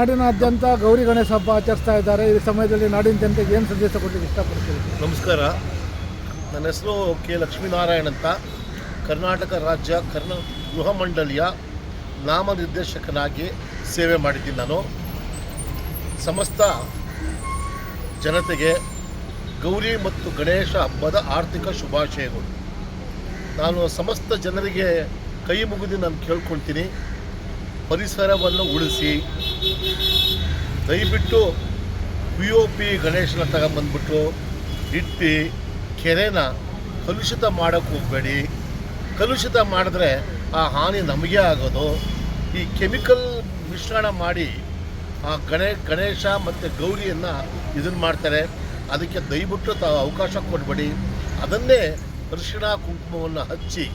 ನಾಡಿನಾದ್ಯಂತ ಗೌರಿ ಗಣೇಶ ಹಬ್ಬ ಆಚರಿಸ್ತಾ ಇದ್ದಾರೆ. ಈ ಸಮಯದಲ್ಲಿ ನಾಡಿನ ಜನತೆಗೆ ಏನು ಸಂದೇಶ ಕೊಡಲಿಕ್ಕೆ ಇಷ್ಟಪಡ್ತೀವಿ ನಮಸ್ಕಾರ. ನನ್ನ ಹೆಸರು ಕೆ. ಲಕ್ಷ್ಮೀನಾರಾಯಣ್ ಅಂತ. ಕರ್ನಾಟಕ ರಾಜ್ಯ ಕರ್ನ ಗೃಹ ಮಂಡಳಿಯ ನಾಮನಿರ್ದೇಶಕನಾಗಿ ಸೇವೆ ಮಾಡಿದ್ದೀನಿ ನಾನು. ಸಮಸ್ತ ಜನತೆಗೆ ಗೌರಿ ಮತ್ತು ಗಣೇಶ ಹಬ್ಬದ ಆರ್ಥಿಕ ಶುಭಾಶಯಗಳು. ನಾನು ಸಮಸ್ತ ಜನರಿಗೆ ಕೈ ಮುಗಿದು ನಾನು ಕೇಳ್ಕೊಳ್ತೀನಿ. ಪರಿಸರವನ್ನು ಉಳಿಸಿ ದಯವಿಟ್ಟು ಪಿ ಒ ಪಿ ಗಣೇಶನ ತಗೊಂಬಂದ್ಬಿಟ್ಟು ಇಟ್ಟು ಕೆರೆನ ಕಲುಷಿತ ಮಾಡೋಕ್ಕೆ ಹೋಗಬೇಡಿ. ಕಲುಷಿತ ಮಾಡಿದ್ರೆ ಆ ಹಾನಿ ನಮಗೆ ಆಗೋದು. ಈ ಕೆಮಿಕಲ್ ಮಿಶ್ರಣ ಮಾಡಿ ಆ ಗಣೇ, ಗಣೇಶ ಮತ್ತು ಗೌರಿಯನ್ನು ಇದನ್ನು ಮಾಡ್ತಾರೆ. ಅದಕ್ಕೆ ದಯವಿಟ್ಟು ತಾವು ಅವಕಾಶ ಕೊಡಬೇಡಿ. ಅದನ್ನೇ ಅರಿಶಿಣ ಕುಂಕುಮವನ್ನು ಹಚ್ಚಿ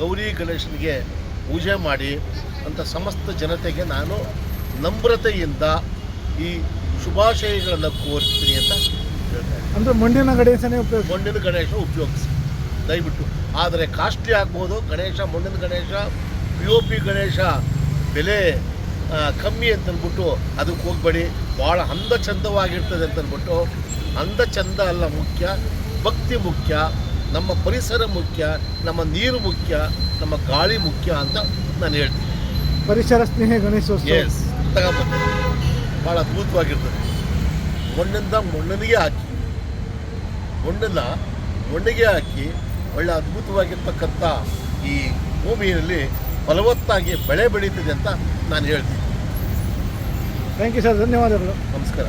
ಗೌರಿ ಗಣೇಶನಿಗೆ ಪೂಜೆ ಮಾಡಿ. ಅಂತ ಸಮಸ್ತ ಜನತೆಗೆ ನಾನು ನಮ್ರತೆಯಿಂದ ಈ ಶುಭಾಶಯಗಳನ್ನು ಕೋರಿಸ್ತೀನಿ ಅಂತ ಹೇಳ್ತಾರೆ. ಅಂದರೆ ಮಂಡಿನ ಗಣೇಶನೇ ಉಪಯೋಗ ಮಣ್ಣಿನ ಗಣೇಶ ಉಪಯೋಗಿಸಿ. ದಯವಿಟ್ಟು. ಆದರೆ ಕಾಸ್ಟ್ಲಿ ಆಗ್ಬೋದು. ಗಣೇಶ ಮಣ್ಣಿನ Ganesha P O P Ganesha ಬೆಲೆ ಕಮ್ಮಿ ಅಂತಂದ್ಬಿಟ್ಟು ಅದಕ್ಕೆ ಹೋಗ್ಬೇಡಿ. ಭಾಳ ಅಂದ ಚಂದವಾಗಿರ್ತದೆ ಅಂತಂದ್ಬಿಟ್ಟು. ಅಂದ ಚಂದ ಅಲ್ಲ ಮುಖ್ಯ. ಭಕ್ತಿ ಮುಖ್ಯ. ನಮ್ಮ ಪರಿಸರ ಮುಖ್ಯ. ನಮ್ಮ ನೀರು ಮುಖ್ಯ. ನಮ್ಮ ಗಾಳಿ ಮುಖ್ಯ ಅಂತ ನಾನು ಹೇಳ್ತೀನಿ. ಪರಿಸರ ಸ್ನೇಹಿ ಗಣೇಶೋತ್ಸವ. ಎಸ್ ತಗೊಂಬನ್ನಿ ಭಾಳ ಅದ್ಭುತವಾಗಿರ್ತದೆ. ಮಣ್ಣಿಂದ ಮಣ್ಣನಿಗೆ ಹಾಕಿ ಮಣ್ಣನ್ನು ಮಣ್ಣಿಗೆ ಹಾಕಿ ಒಳ್ಳೆ ಅದ್ಭುತವಾಗಿರ್ತಕ್ಕಂಥ ಈ ಭೂಮಿಯಲ್ಲಿ ಫಲವತ್ತಾಗಿ ಬೆಳೆ ಬೆಳೀತಿದೆ ಅಂತ ನಾನು ಹೇಳ್ತೀನಿ. ಥ್ಯಾಂಕ್ ಯು ಸರ್ ಧನ್ಯವಾದಗಳು. ನಮಸ್ಕಾರ.